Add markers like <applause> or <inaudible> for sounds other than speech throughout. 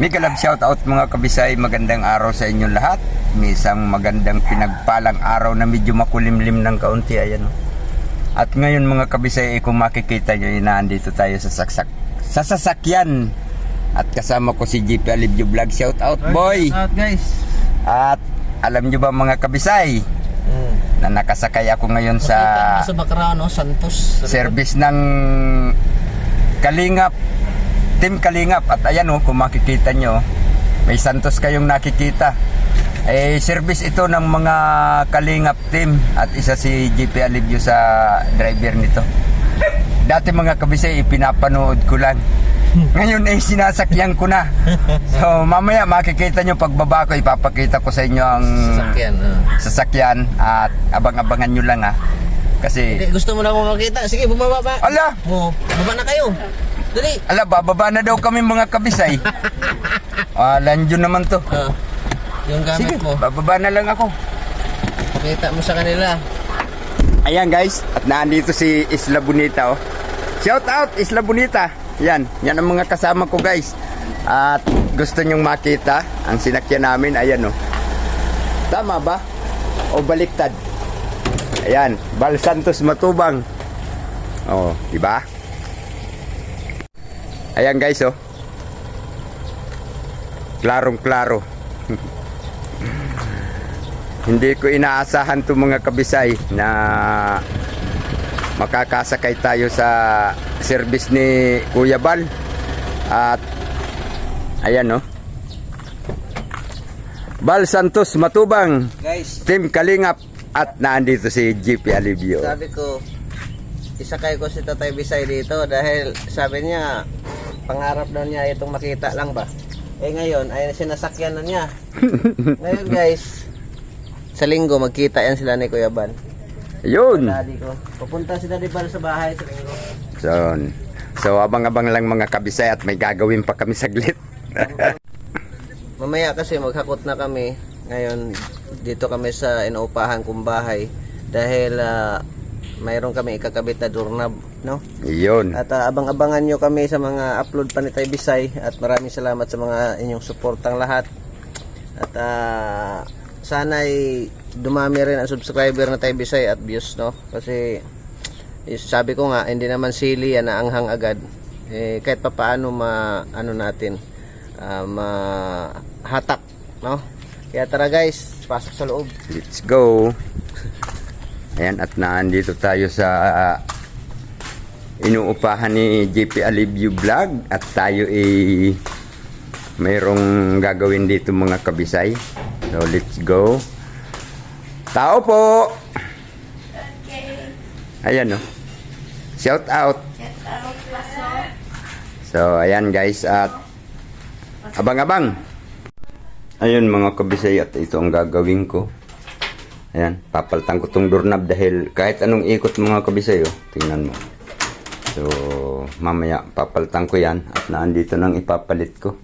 Mega love shout out mga kabisay, magandang araw sa inyong lahat. May isang magandang pinagpalang araw na medyo makulimlim ng kaunti ayan. At ngayon mga kabisay, eh, kung makikita nyo, inaandito tayo sa saksak sa sasakyan. At kasama ko si JP Alibyo Vlog. Shout out boy! Out guys. At alam nyo ba mga kabisay, Mm. na nakasakay ako ngayon sa Sa, sa background, no? Santos. service ng Kalingap Team Kalingap at ayan oh kung makikita nyo may Santos kayong nakikita eh service ito ng mga Kalingap team at isa si JP Alivio sa driver nito dati mga kabisay pinapanood ko lang ngayon ay sinasakyan ko na so mamaya makikita nyo pagbaba ko ipapakita ko sa inyo ang Sasakyan. ah. sasakyan at abang-abangan nyo lang ha kasi Hindi, gusto mo na akong makita. Sige, bumaba ba? Ala! Oh, baba na kayo. Dali. Ala, bababa na daw kami mga kabisay. <laughs> Alan yun naman to. Ah, yung gamit Sige, mo. bababa na lang ako. Pakita mo sa kanila. Ayan guys, at nandito si Isla Bonita oh. Shout out Isla Bonita. Yan, yan ang mga kasama ko guys. At gusto nyong makita ang sinakyan namin, ayan oh. Tama ba? O baliktad? Ayan, Bal Santos Matubang. Oh, di ba? Ayan guys oh. Klarong klaro. <laughs> Hindi ko inaasahan to mga kabisay na makakasakay tayo sa service ni Kuya Bal. At ayan no. Bal Santos Matubang, Guys, Team Kalingap at naandito si GP Alivio. sabi ko, isakay ko si Tatay Bisay dito dahil sabi niya, pangarap daw niya itong makita lang ba. Eh ngayon, ay sinasakyan na niya. <laughs> ngayon guys, sa linggo magkita yan sila ni Kuya Ban. Yun. Daddy ko. Pupunta si Daddy Ban sa bahay sa linggo. So, so abang-abang lang mga kabisay at may gagawin pa kami saglit. <laughs> Mamaya kasi maghakot na kami. Ngayon, dito kami sa inuupahan kong bahay. Dahil ah, mayroon kami ikakabit na doorknob, no? Yun. At ah, abang-abangan nyo kami sa mga upload pa ni Tay Bisay. At maraming salamat sa mga inyong suportang lahat. At ah, sana'y dumami rin ang subscriber na Tay Bisay at views, no? Kasi sabi ko nga, hindi naman sili yan na anghang agad. Eh, kahit pa paano ma, ano natin, ah, mahatak, no? Kaya tara guys, pasok sa loob. Let's go. <laughs> Ayan, at naandito tayo sa ah, inuupahan ni JP Alivio Vlog at tayo ay mayroong gagawin dito mga kabisay. So, let's go. Tao po! Ayan, no? Shout out! So, ayan guys, at abang-abang! Ayun mga kabisay at ito ang gagawin ko. Ayan, papaltan ko tong doorknob dahil kahit anong ikot mga kabisay, tingnan mo. So, mamaya papaltan ko yan at naandito nang ipapalit ko.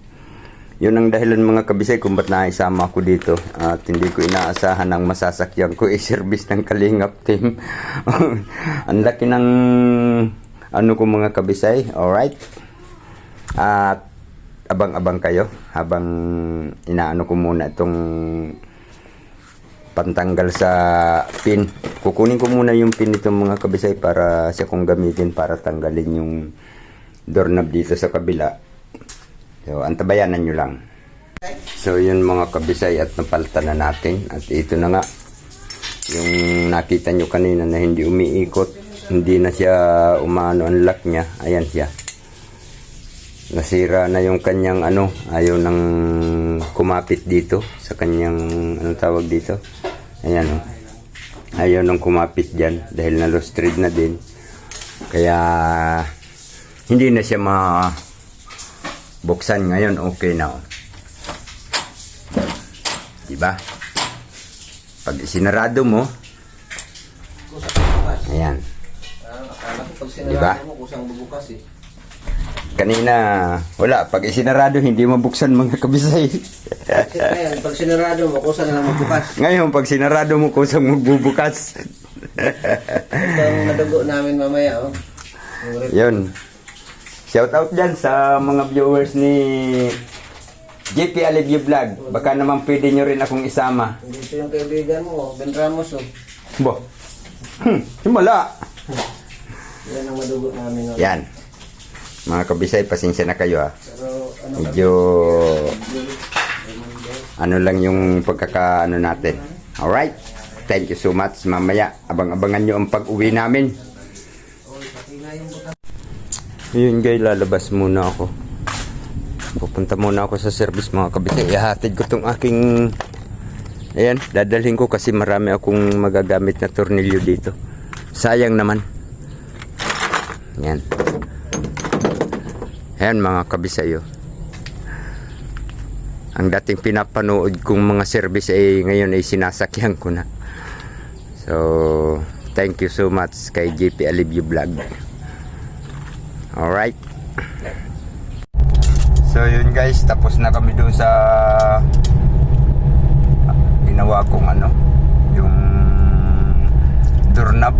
Yun ang dahilan mga kabisay kung ba't naisama ako dito at hindi ko inaasahan ang masasakyan ko <laughs> i-service ng Kalingap team. <laughs> ang laki ng ano ko mga kabisay, alright? At abang-abang kayo habang inaano ko muna itong pantanggal sa pin. Kukunin ko muna yung pin nito mga kabisay para siya kong gamitin para tanggalin yung doorknob dito sa kabila. So, antabayanan nyo lang. So, yun mga kabisay at napalitan na natin. At ito na nga, yung nakita nyo kanina na hindi umiikot, hindi na siya umano ang lock niya. Ayan siya. Nasira na yung kanyang ano, ayaw nang kumapit dito sa kanyang ano tawag dito. Ayan oh. Ayaw nang kumapit diyan dahil na lost thread na din. Kaya hindi na siya ma buksan ngayon okay na oh. Diba? Pag sinarado mo, ayan. Akala ko pag Diba? mo, kusang bubukas eh. Kanina, wala. Pag isinarado, hindi mabuksan mga kabisay. Ngayon, pag sinarado mo, kusa na lang magbukas. Ngayon, pag sinarado mo, kusang magbubukas. Ito ang nadugo namin mamaya, oh. Yun. Shout out dyan sa mga viewers ni JP Alivio Vlog. Baka naman pwede nyo rin akong isama. Dito yung kaibigan mo, Ben Ramos oh. Bo. Hmm, simula. Yan ang madugo namin. Oh. Yan. Mga kabisay, pasensya na kayo ha. Pero ano Medyo ano lang yung pagkakaano natin. Alright? Thank you so much. Mamaya, abang-abangan nyo ang pag-uwi namin. Yun guys, lalabas muna ako. Pupunta muna ako sa service mga kabisay. Ihatid ko tong aking... Ayan, dadalhin ko kasi marami akong magagamit na tornilyo dito. Sayang naman. Yan. Ayan mga kabisayo. Ang dating pinapanood kong mga service ay ngayon ay sinasakyan ko na. So, thank you so much kay JP Alivio Vlog. Alright. So yun guys, tapos na kami doon sa ginawa kong ano, yung doorknob.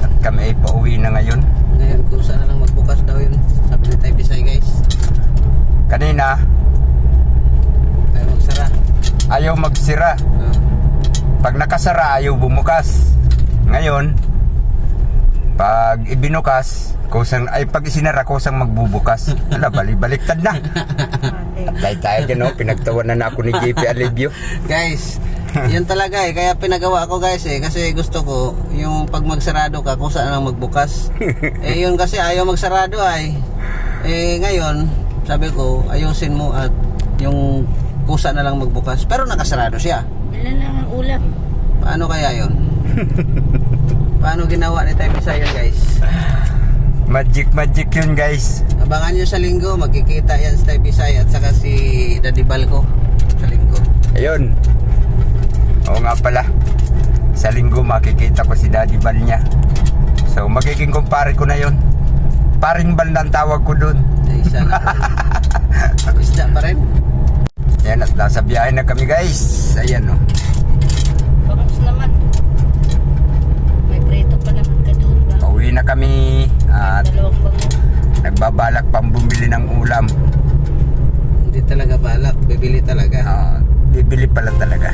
At kami ay pauwi na ngayon. Ngayon kung saan na lang magbukas daw yun. Sabi ni Tay Bisay guys. Kanina, Tayo magsara. ayaw magsira. Ah. Pag nakasara, ayaw bumukas. Ngayon, pag ibinukas, kusang, ay pag isinara, kusang magbubukas. <laughs> Ala, bali-baliktad na. <laughs> Atay tayo dyan, no? Pinagtawanan na ako ni JP Alivio. guys, <laughs> yun talaga eh. Kaya pinagawa ko guys eh. Kasi gusto ko, yung pag magsarado ka, kung saan lang magbukas. <laughs> eh yun kasi ayaw magsarado ay. Eh ngayon, sabi ko, ayusin mo at yung kusa na lang magbukas. Pero nakasarado siya. Wala lang ang ulam. Paano kaya yun? <laughs> Paano ginawa ni Tay Bisay yun guys? Magic, magic yun, guys. Abangan nyo sa linggo, magkikita yan si Tay Bisay at saka si Daddy Balco sa linggo. Ayun. Oo nga pala. Sa linggo, makikita ko si Daddy Bal niya. So, magiging kumpare ko na yun. Paring Bal na ang tawag ko dun. Ay, isa na. <laughs> Isda pa rin. Ayan, at nasa biyahe na kami, guys. Ayan, oh. Bangus naman. May preto pa naman ka doon ba? Pauwi na kami. At nagbabalak pang bumili ng ulam. Hindi talaga balak, bibili talaga. Ah, bibili pala talaga.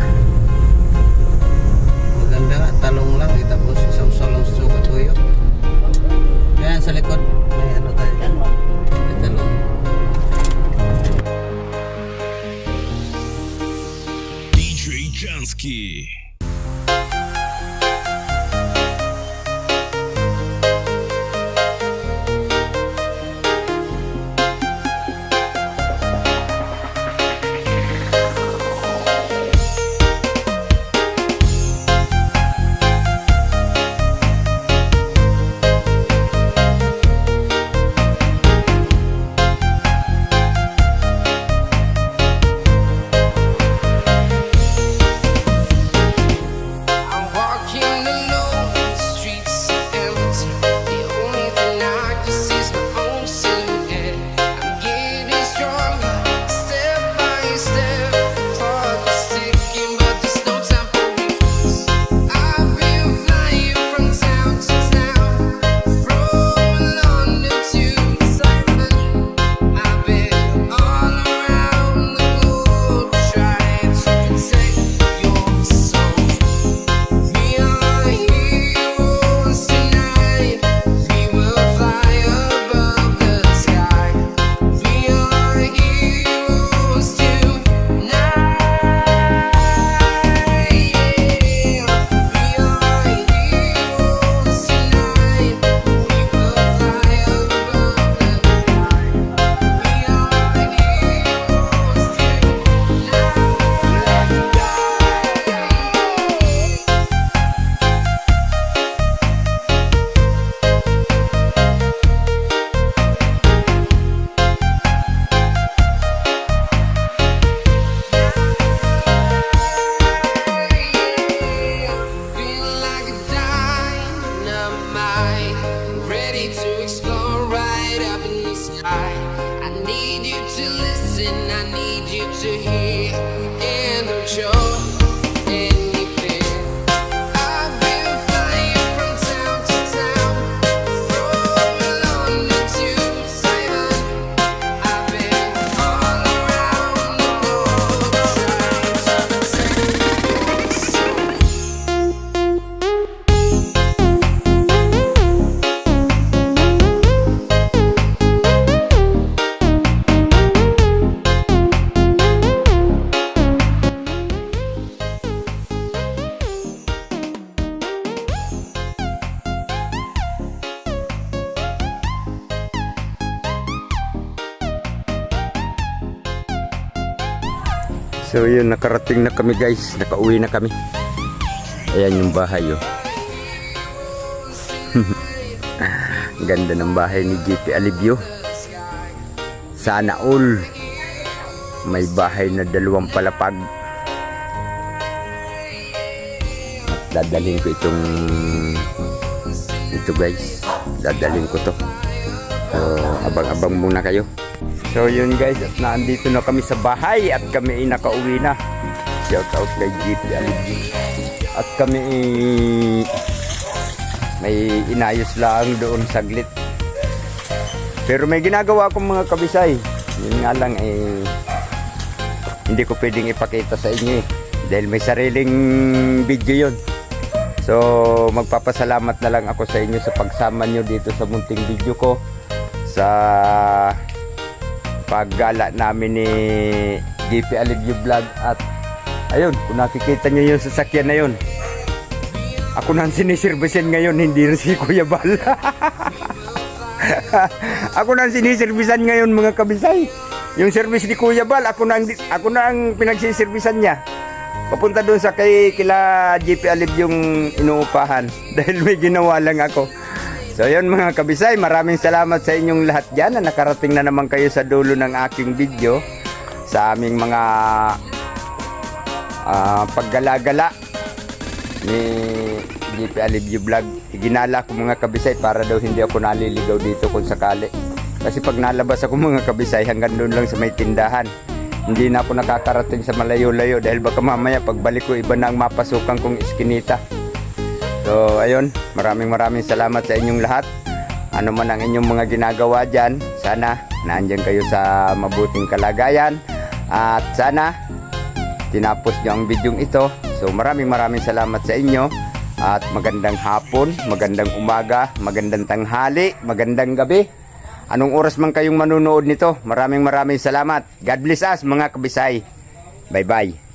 ready to explore right up in the sky. I need you to listen, I need you to hear, and I'm sure. So yun, nakarating na kami guys. Nakauwi na kami. Ayan yung bahay oh. <laughs> Ganda ng bahay ni GP Alibio. Sana all. May bahay na dalawang palapag. At dadalhin ko itong ito guys. Dadalhin ko to. So, abang-abang muna kayo. So yun guys, at naandito na kami sa bahay at kami ay nakauwi na. Shout out kay GP Alibio. At kami ay may inayos lang doon saglit. Pero may ginagawa akong mga kabisay. Yun nga lang eh hindi ko pwedeng ipakita sa inyo eh. Dahil may sariling video yun. So magpapasalamat na lang ako sa inyo sa pagsama nyo dito sa munting video ko. Sa paggala namin ni GP Alivio Vlog at ayun, kung nakikita nyo yung sasakyan na yun, ako na ang sinisirbisin ngayon, hindi rin si Kuya Bal. <laughs> ako na ang sinisirbisan ngayon mga kabisay. Yung service ni Kuya Bal, ako na ang, ako na ang pinagsisirbisan niya. Papunta doon sa kay kila GP Alib yung inuupahan <laughs> dahil may ginawa lang ako. So yun mga kabisay, maraming salamat sa inyong lahat dyan na nakarating na naman kayo sa dulo ng aking video sa aming mga ah, paggalagala ni GP Alivio Vlog. Ginala ko mga kabisay para daw hindi ako naliligaw dito kung sakali. Kasi pag nalabas ako mga kabisay hanggang doon lang sa may tindahan. Hindi na ako nakakarating sa malayo-layo dahil baka mamaya pagbalik ko iba na ang mapasukan kong iskinita. So ayun, maraming maraming salamat sa inyong lahat. Ano man ang inyong mga ginagawa dyan, sana naandyan kayo sa mabuting kalagayan. At sana tinapos nyo ang bidyong ito. So maraming maraming salamat sa inyo. At magandang hapon, magandang umaga, magandang tanghali, magandang gabi. Anong oras man kayong manunood nito, maraming maraming salamat. God bless us mga kabisay. Bye-bye.